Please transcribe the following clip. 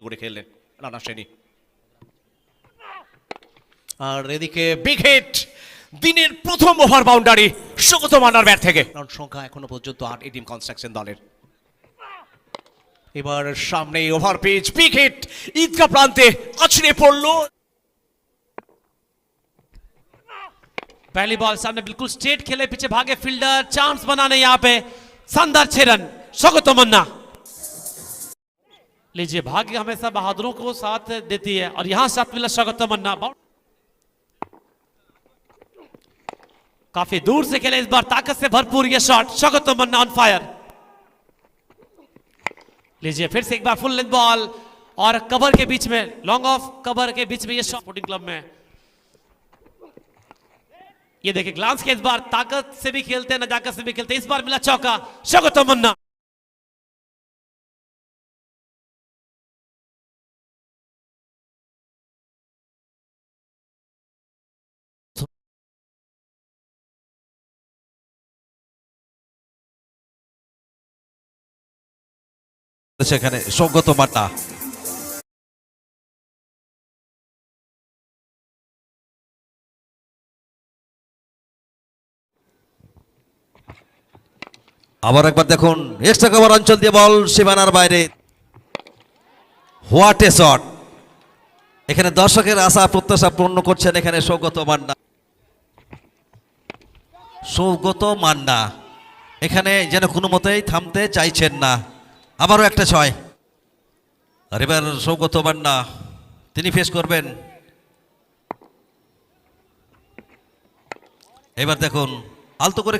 করে খেললেন রানা সেনী আর এদিকে big hit দিনের প্রথম ওভার বাউন্ডারি স্বাগত মান্নার ব্যাট থেকে রান সংখ্যা এখনো পর্যন্ত আট এটিম কনস্ট্রাকশন দলের এবার সামনে over pitch big hit Eidgah প্রান্তে আছড়ে পড়লো पहली बॉल सामने बिल्कुल स्ट्रेट खेले पीछे भागे फील्डर चांस बनाने यहाँ पे शानदार छह रन स्वागत तमन्ना लीजिए, भाग्य हमेशा बहादुरों को साथ देती है। और यहाँ साथ मिला स्वागत तमन्ना बाउं- काफ़ी दूर से खेले, इस बार ताकत से भरपूर ये शॉट स्वागत मन्ना ऑन फायर लीजिए, फिर से एक बार फुल लेंथ बॉल और कवर के बीच में लॉन्ग ऑफ़ कवर के बीच में ये शॉट स्पोर्टिंग क्लब में। ये देखिए ग्लांस के इस बार ताकत से भी खेलते हैं, नजाकत से भी खेलते हैं। इस बार मिला चौका शगो तमन्ना। সেখানে সৌগত মান্না আবার একবার দেখুন এক্সট্রা কভার অঞ্চল দিয়ে বল সীমানার বাইরে। হোয়াট এ শট এখানে দর্শকের আশা, প্রত্যাশা পূর্ণ করছেন এখানে সৌগত মান্না। সৌগত মান্না, এখানে যেন কোনো মতেই থামতে চাইছেন না। আবারও একটা ছয়। আর এবার সৌগত বান্না তিনি ফেস করবেন। এবার দেখুন আলতো করে